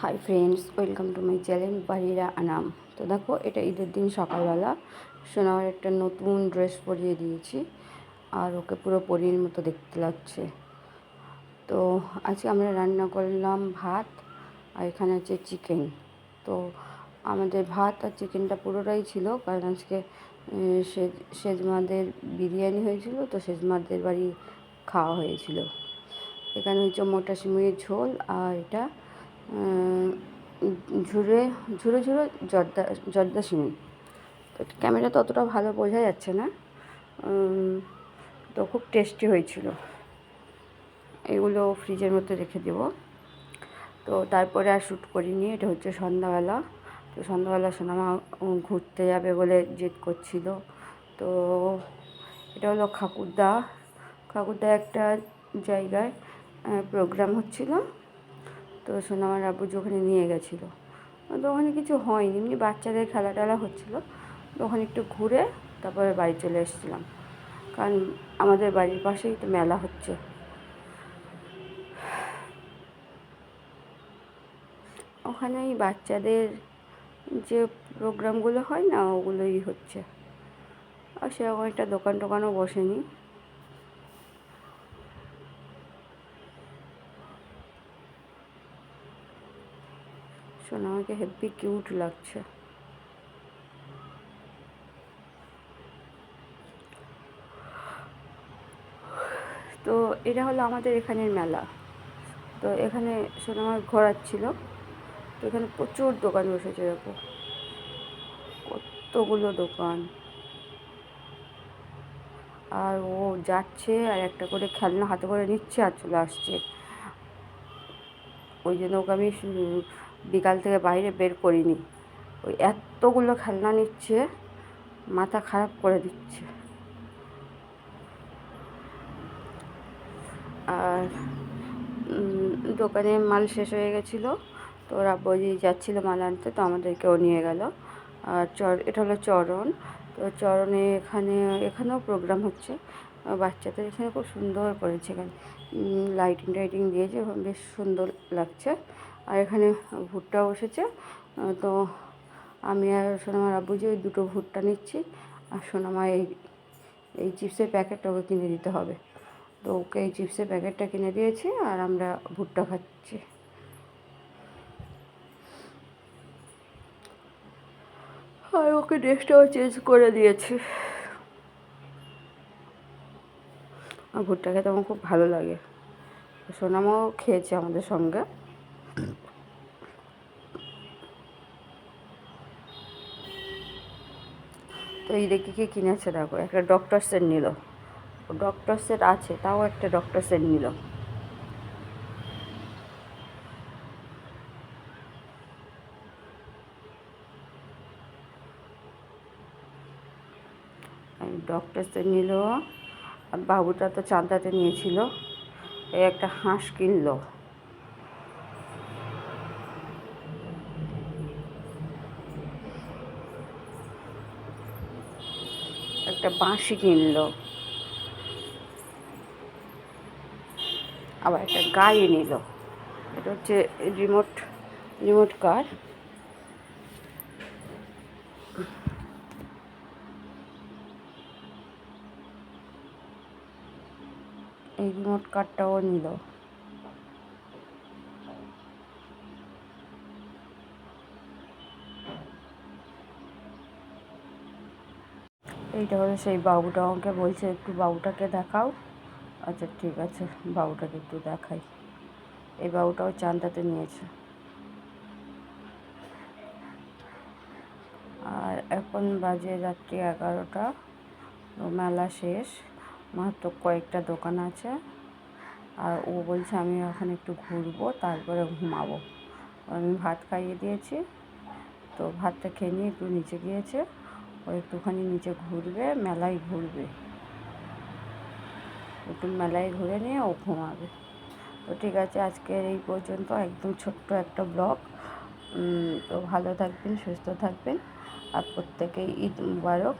Hi friends welcome to my channel বাড়িরা আনাম তো দেখো, এটা ঈদের দিন সকালবেলা। সোনার একটা নতুন ড্রেস পরিয়ে দিয়েছি। আর ওকে পুরো পরীর মতো দেখতে লাগছে। তো আজকে আমরা রান্না করলাম ভাত আর এখানে আছে চিকেন তো আমাদের ভাত আর চিকেনটা পুরোটাই ছিল, কারণ আজকে সেজমাদের বিরিয়ানি হয়েছিল, তো সেজমাদের বাড়ি খাওয়া হয়েছিল। এখানে হচ্ছে মোটা সিমুইয়ের ঝোল আর এটা উম, ঝুরে ঝুরো জর্দা জর্দা সিমুই তো ক্যামেরা তো অতটা ভালো বোঝা যাচ্ছে না। তো খুব টেস্টি হয়েছিল। এগুলো ফ্রিজের মধ্যে রেখে দেবো। তো তারপরে আর শ্যুট করিনি এটা হচ্ছে সন্ধ্যাবেলা। তো সন্ধ্যাবেলা সোনামা ঘুরতে যাবে বলে জেদ করছিল। তো এটা হলো খাকুরদা খাকুরদা একটা জায়গায় প্রোগ্রাম হচ্ছিল। তো সোনামার আব্বুজি ওখানে নিয়ে গেছিল। তো ওখানে কিছু হয়নি, এমনি বাচ্চাদের খেলা টেলা হচ্ছিল। তো ওখানে একটু ঘুরে তারপরে বাড়ি চলে এসেছিলাম। কারণ আমাদের বাড়ির পাশেই তো মেলা হচ্ছে। ওখানে ওখানেই বাচ্চাদের যে প্রোগ্রামগুলো হয় না, ওগুলোই হচ্ছে। আর সেরকম একটা দোকান টোকানও বসেনি। শোনো, আমাকে হেব্বি কিউট লাগছে। তো এটা হলো আমাদের এখানের মেলা। তো এখানে সোনামার ঘোরাচ্ছিল তো এখানে প্রচুর দোকান বসেছে, দেখো। কতগুলো দোকান। আর ও যাচ্ছে আর একটা করে খেলনা হাতে করে নিচ্ছে আর চলে আসছে। ওই জন্য ওকে আমি বিকাল থেকে বাইরে বের করিনি। ওই এতগুলো খেলনা নিচ্ছে, মাথা খারাপ করে দিচ্ছে। আর দোকানে মাল শেষ হয়ে গেছিল, তো ওরা বলি যাচ্ছিল মাল আনতে, তো আমাদেরকেও নিয়ে গেল। আর চর, এটা হলো চরণ, তো চরণে এখানে, এখানেও প্রোগ্রাম হচ্ছে। বাচ্চাদের এখানে খুব সুন্দর করেছে এখানে। লাইটিং টাইটিং দিয়েছে, বেশ সুন্দর লাগছে। আর এখানে ভুট্টা বসেছে তো আমি আর সোনামার আব্বুজি ওই দুটো ভুট্টা নিচ্ছি, আর সোনামা এই এই চিপসের প্যাকেটটা ওকে কিনে দিতে হবে। তো ওকে এই চিপসের প্যাকেটটা কিনে দিয়েছি, আর আমরা ভুট্টা খাচ্ছি। আর ওকে ড্রেসটাও চেঞ্জ করে দিয়েছি আর ভুট্টা খেতে আমার খুব ভালো লাগে। সোনামাও খেয়েছে আমাদের সঙ্গে। তো এই দেখি কি কিনেছে, দেখো, একটা ডক্টর সেট নিল। ডক্টর সেট আছে, তাও একটা ডক্টর সেট নিল। ডক্টর সেট নিল। বাবুটা তো চাঁদাতে নিয়েছিল, এই একটা হাঁস কিনলো। একটা বাঁশি কিনলো। আবার একটা গাড়ি নিল। এটা হচ্ছে রিমোট রিমোট কার এই রিমোট কার্ডটাও নিল। এইটা হলো সেই বাবুটা, আমাকে বলছে, একটু বাবুটাকে দেখাও। আচ্ছা ঠিক আছে, বাবুটাকে একটু দেখাই। এই বাবুটাও চান্দাতে নিয়েছে। আর এখন বাজে রাত্রি এগারোটা মেলা শেষ। মাত্র কয়েকটা দোকান আছে। আর ও বলছে, আমি এখন একটু ঘুরবো, তারপরে ঘুমাবো। আমি ভাত খাইয়ে দিয়েছি। তো ভাতটা খেয়ে নিয়ে একটু নিচে গিয়েছে। ও একটুখানি নিচে ঘুরবে, মেলায় ঘুরবে। একটু মেলায় ঘুরে নিয়ে ও ঘুমাবে। তো ঠিক আছে, আজকের এই পর্যন্ত একদম ছোট্ট একটা ব্লগ। তো ভালো থাকবেন, সুস্থ থাকবেন। আর প্রত্যেকেই ঈদ মুবারক।